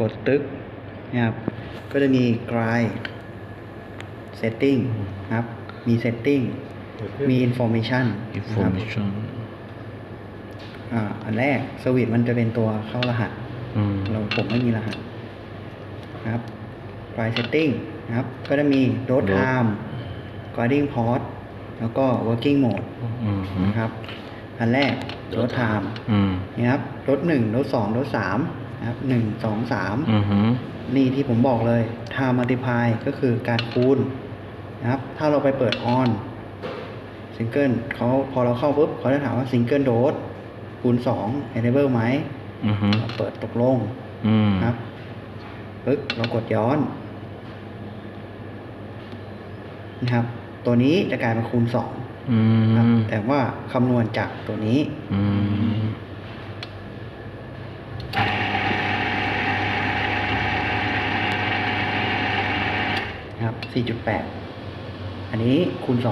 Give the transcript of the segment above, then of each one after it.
กดตึกนะครับ ก็จะมี grind setting นะครับ มี setting มี information อินโฟนะครับมิชันอ่าอันแรกสวิตมันจะเป็นตัวเข้ารหัสอืมเราผมไม่มีรหัสนะครับ grind setting นะครับ ก็จะมี load time guiding port แล้วก็ working mode อืมนะครับ อันแรก load time อืมนี่ครับรถหนึ่งรถสองรถสาม นะครับหนึ่งสองสามอืมฮึนี่ที่ผมบอกเลย time multiply ก็คือการคูณนะครับ ถ้าเราไปเปิด on ซิงเกิลเขาพอเราเข้าปุ๊บเขาจะถามว่าซิงเกิลโดสคูณสอง enable ไหมอืมฮึเราเปิดตกลงอืมนะครับปึ๊บเรากดย้อนนะครับ ตัวนี้จะกลายเป็นคูณสองอืครับมแต่ว่าคำนวณจากตัวนี้ อืม นะครับ 4.8 อันนี้คูณ2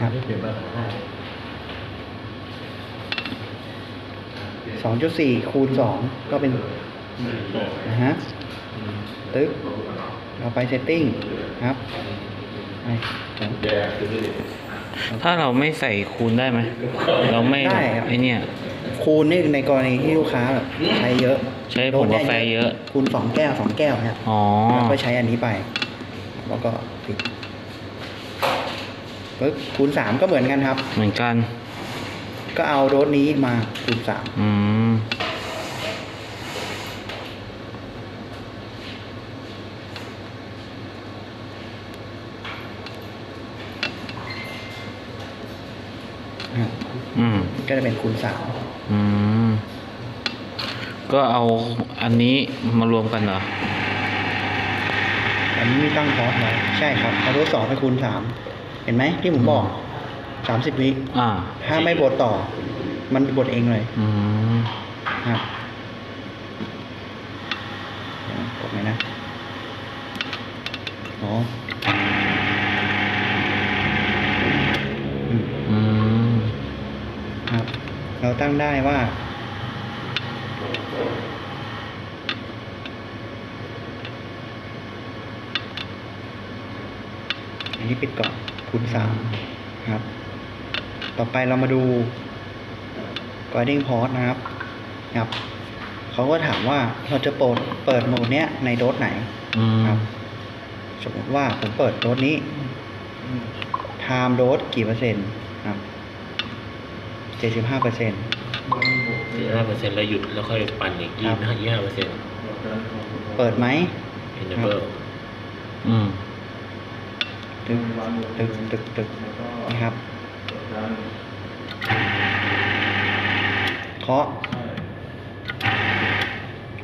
ครับเปลี่ยนมาให้2.4คูณ2ก็เป็นนะฮะตึ๊กเราไปเซตติ้งครับไปครับแกคือนี่ถ้าเราไม่ใส่คูณได้ไหม เราไม่ได้ครับไอเนี่ย คูณนี่ในกรณีที่ลูกค้าแบบใช้เยอะใช้ผงกาแฟเยอะ คูณ2แก้ว2แก้วนะครับอ๋อแล้วก็ใช้อันนี้ไป แล้วก็ปิดปึ๊บคูณ3ก็เหมือนกันครับ เหมือนกัน ก็เอาโดสนี้มาคูณ3อืมนะครับอืมก็จะเป็นคูณ อืม ก็เอาอันนี้มารวมกันเหรอ3อันนี้มีตั้งคอร์สไว้ใช่ครับเอาโดสสองไปคูณ3เห็นไหมที่ผมบอก30วิอ่า ถ้าไม่บดต่อ มันบดเองเลยอืมครับเดี๋ยวกดไหมนะอ๋ออืม อืม ครับ เรา ตั้งได้ว่า อันนี้ปิดก่อนคูณสามครับ ต่อไปเรามาดู guiding port นะครับครับเขาก็ถามว่าเราจะเปิดเปิดโหมดเนี้ยในโดสไหนอืมครับ สมมติว่าผมเปิดโดสนี้ time โดสกี่เปอร์เซ็นต์ครับ เจ็ดสิบห้าเปอร์เซ็นต์ สี่ห้าเปอร์เซ็นต์แล้วหยุดแล้วค่อยปั่นอีกครัยี่บห้ายี่ห้าเปอร์เซ็นต์เปิดไหม enable อืม ตึกตึกตึกตึกนะครับเคาะ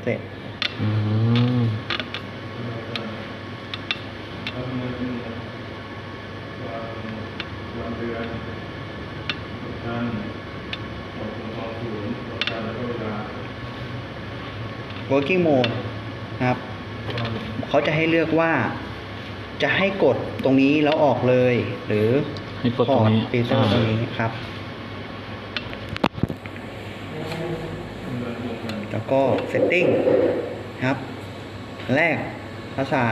เสร็จอืม วันเดือน กดดันกดสองศูนย์กดดันแล้วก็เวลา working mode นะครับ เขาจะให้เลือกว่าจะให้กดตรงนี้แล้วออกเลย หรือให้กดตรงนี้ปีเตอร์ตรงนี้ครับ แล้วก็ setting ครับแรกภาษา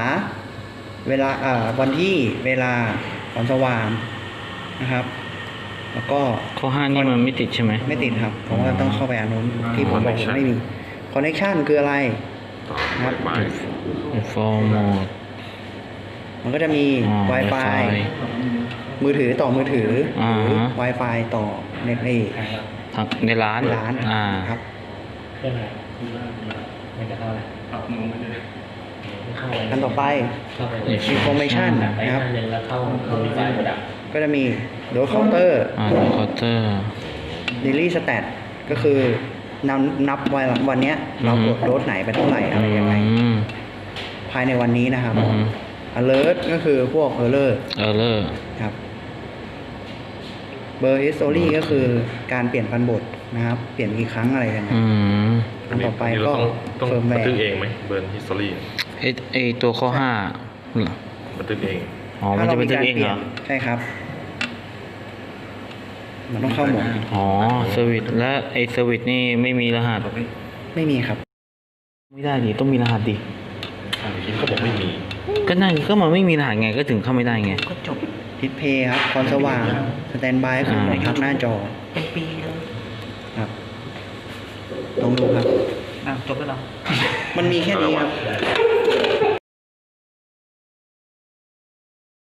เวลาอ่าวันที่เวลาความสว่างนะครับ แล้วก็ข้อห้านี่มันไม่ติดใช่ไหมไม่ติดครับเพราะว่าต้องเข้าไปอันนู้นที่ผมบอกว่าไม่มี connection คืออะไรนะครับ inform mode มันก็จะมีอ๋อ Wi-Fi มือถือต่อมือถือหอ่ารือฮะ Wi-Fi ต่อเน็ตเอทางในร้านร้านอ่าครับเรื่องอะไรไม่จะเข้าอะไรปรับ มุมไม่ได้ไม่เข้าอะไรอันต่อไปเข้าไป information ไปนะครับหน้าหนึ่งแล้วเข้าโมดิฟายโปรดักต์ก็จะมี load counter อ่าคอเตอร์ daily stat ก็คือนำนับวันวันเนี้ยเรากดโดสไหนไปเท่าไหร่อะไรยังไงอืมภายในวันนี้นะครับอืม alert ก็คือพวก error เออเลอร์ครับเบอร์ history ก็คือการเปลี่ยนพันบทนะครับ เปลี่ยนกี่ครั้งอะไรกันนะอืมอันต่อไปก็ต้องเฟิร์มแวบันทึกร์เองไหมเบิร์นฮิสตอรี่ไอไอตัวข้อห้าเหรอบันทึกเอง อ๋อ มันจะเป็นตัวเองเหรอ ใช่ครับ มันต้องเข้าโหมดอ๋อเซอร์วิสและไอเซอร์วิสนี่ไม่มีรหัส ไม่มีครับ ไม่ได้ดิต้องมีรหัสดิคิดก็บอกไม่มี ก็นั่นก็มันไม่มีรหัสไงก็ถึงเข้าไม่ได้ไง ก็จบทิศเพย์ครับความสว่างสแตนบายคือหมดครับหน้าจอ เป็นปีเลยครับลองดูครับ อะจบแล้วเหรอ มันมีแค่นี้ครับ